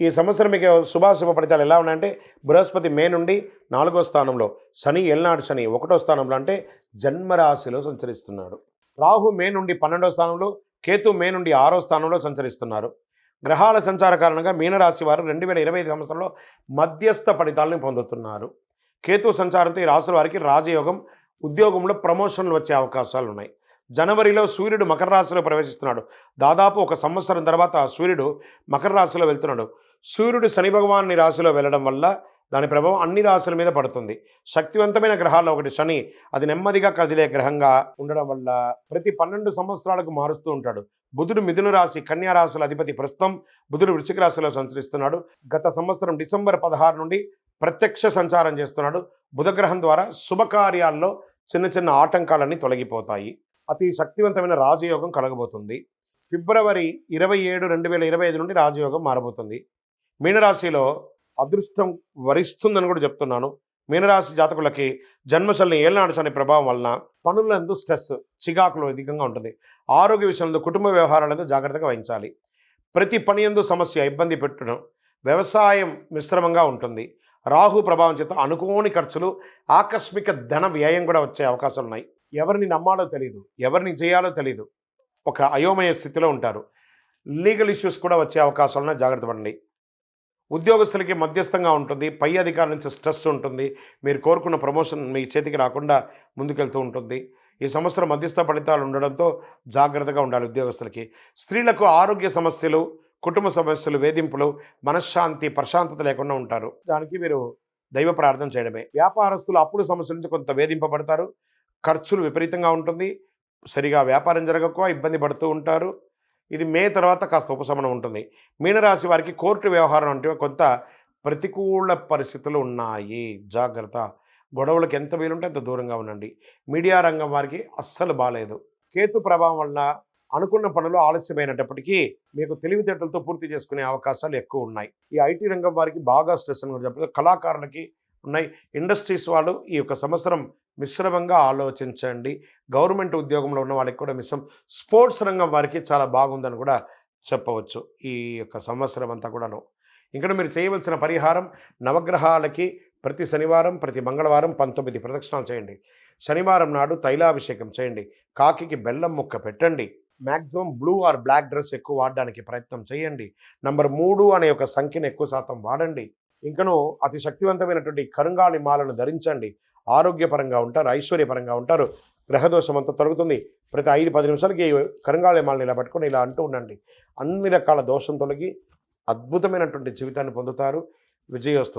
ఈ సంవత్సరం మీకు శుభాశుభ ఫలితాలు ఎలా ఉన్నాయంటే బృహస్పతి మే నుండి నాలుగో స్థానంలో శని ఎల్నాడు శని ఒకటో స్థానంలో అంటే జన్మరాశిలో సంచరిస్తున్నాడు రాహు మే నుండి పన్నెండో స్థానంలో కేతు మే నుండి ఆరో స్థానంలో సంచరిస్తున్నారు. గ్రహాల సంచార కారణంగా మీనరాశి వారు రెండు వేల ఇరవై ఐదు సంవత్సరంలో మధ్యస్థ ఫలితాలను పొందుతున్నారు. కేతు సంచారంతో ఈ రాశుల వారికి రాజయోగం ఉద్యోగంలో ప్రమోషన్లు వచ్చే అవకాశాలు ఉన్నాయి జనవరిలో సూర్యుడు మకర రాశిలో ప్రవేశిస్తున్నాడు. దాదాపు ఒక సంవత్సరం తర్వాత సూర్యుడు మకర రాశిలో వెళ్తున్నాడు. సూర్యుడు శని భగవాన్ని రాశిలో వెళ్ళడం వల్ల దాని ప్రభావం అన్ని రాశుల మీద పడుతుంది. శక్తివంతమైన గ్రహాల్లో ఒకటి శని. అది నెమ్మదిగా కదిలే గ్రహంగా ఉండడం వల్ల ప్రతి పన్నెండు సంవత్సరాలకు మారుస్తూ ఉంటాడు. బుధుడు మిథున రాశి కన్యా రాశుల అధిపతి ప్రస్తుతం బుధుడు వృశ్చిక రాశిలో సంచరిస్తున్నాడు. గత సంవత్సరం డిసెంబర్ పదహారు నుండి ప్రత్యక్ష సంచారం చేస్తున్నాడు. బుధగ్రహం ద్వారా శుభకార్యాల్లో చిన్న చిన్న ఆటంకాలన్నీ తొలగిపోతాయి. అతి శక్తివంతమైన రాజయోగం కలగబోతుంది. ఫిబ్రవరి ఇరవై ఏడు రెండు వేల ఇరవై ఐదు నుండి రాజయోగం మారబోతుంది. మీనరాశిలో అదృష్టం వరిస్తుందని కూడా చెప్తున్నాను. మీనరాశి జాతకులకి జన్మశల్ని ఏళ్ళనాడు అనే ప్రభావం వలన పనులందు స్ట్రెస్ చికాకులు అధికంగా ఉంటుంది. ఆరోగ్య విషయంలో కుటుంబ వ్యవహారాలందు జాగ్రత్తగా వహించాలి. ప్రతి పని ఎందు సమస్య ఇబ్బంది పెట్టడం వ్యవసాయం మిశ్రమంగా ఉంటుంది. రాహు ప్రభావం చేత అనుకోని ఖర్చులు ఆకస్మిక ధన వ్యయం కూడా వచ్చే అవకాశాలు ఉన్నాయి ఎవరిని నమ్మాలో తెలియదు ఎవరిని చేయాలో తెలియదు ఒక అయోమయ స్థితిలో ఉంటారు. లీగల్ ఇష్యూస్ కూడా వచ్చే అవకాశాలను జాగ్రత్త పడండి. ఉద్యోగస్తులకి మధ్యస్థంగా ఉంటుంది పై అధికారుల నుంచి స్ట్రెస్ ఉంటుంది మీరు కోరుకున్న ప్రమోషన్ మీ చేతికి రాకుండా ముందుకెళ్తూ ఉంటుంది. ఈ సంవత్సరం మధ్యస్థ ఫలితాలు ఉండడంతో జాగ్రత్తగా ఉండాలి ఉద్యోగస్తులకి. స్త్రీలకు ఆరోగ్య సమస్యలు కుటుంబ సమస్యలు వేధింపులు మనశ్శాంతి ప్రశాంతత లేకుండా ఉంటారు. దానికి మీరు దైవ ప్రార్థన చేయడమే. వ్యాపారస్తులు అప్పుడు సమస్యల నుంచి కొంత వేధింపబడతారు. ఖర్చులు విపరీతంగా ఉంటుంది. సరిగా వ్యాపారం జరగక ఇబ్బంది పడుతూ ఉంటారు. ఇది మే తర్వాత కాస్త ఉపశమనం ఉంటుంది. మీనరాశి వారికి కోర్టు వ్యవహారం అంటే కొంత ప్రతికూల పరిస్థితులు ఉన్నాయి. జాగ్రత్త. గొడవలకు ఎంత వీలుంటే అంత దూరంగా ఉండండి. మీడియా రంగం వారికి అస్సలు బాగాలేదు కేతు ప్రభావం వల్ల అనుకున్న పనులు ఆలస్యమైనప్పటికీ మీకు తెలివితేటలతో పూర్తి చేసుకునే అవకాశాలు ఎక్కువ ఉన్నాయి. ఈ ఐటీ రంగం వారికి బాగా స్ట్రెస్ అని కూడా చెప్పారు కళాకారులకి ఉన్నాయి. ఇండస్ట్రీస్ వాళ్ళు ఈ యొక్క సంవత్సరం మిశ్రమంగా ఆలోచించండి. గవర్నమెంట్ ఉద్యోగంలో ఉన్న వాళ్ళకి కూడా మిశ్రమం స్పోర్ట్స్ రంగం వారికి చాలా బాగుందని కూడా చెప్పవచ్చు ఈ యొక్క సంవత్సరం అంతా కూడాను. ఇంకా మీరు చేయవలసిన పరిహారం నవగ్రహాలకి ప్రతి శనివారం ప్రతి మంగళవారం పంతొమ్మిది ప్రదక్షిణాలు చేయండి. శనివారం నాడు తైలాభిషేకం చేయండి. కాకికి బెల్లం ముక్క పెట్టండి. Maximum blue or black dress ఎక్కువ వాడడానికి ప్రయత్నం చేయండి. నంబర్ మూడు అనే ఒక సంఖ్యను ఎక్కువ శాతం వాడండి. ఇంకను అతి శక్తివంతమైనటువంటి కరుంగాళి మాలను ధరించండి. ఆరోగ్యపరంగా ఉంటారు ఐశ్వర్యపరంగా ఉంటారు. గ్రహదోషం అంతా తొలగుతుంది. ప్రతి ఐదు పది నిమిషాలకి కరుంగాళి మాలను ఇలా పట్టుకొని ఇలా అంటూ ఉండండి. అన్ని రకాల దోషం తొలగి అద్భుతమైనటువంటి జీవితాన్ని పొందుతారు. విజయోస్తు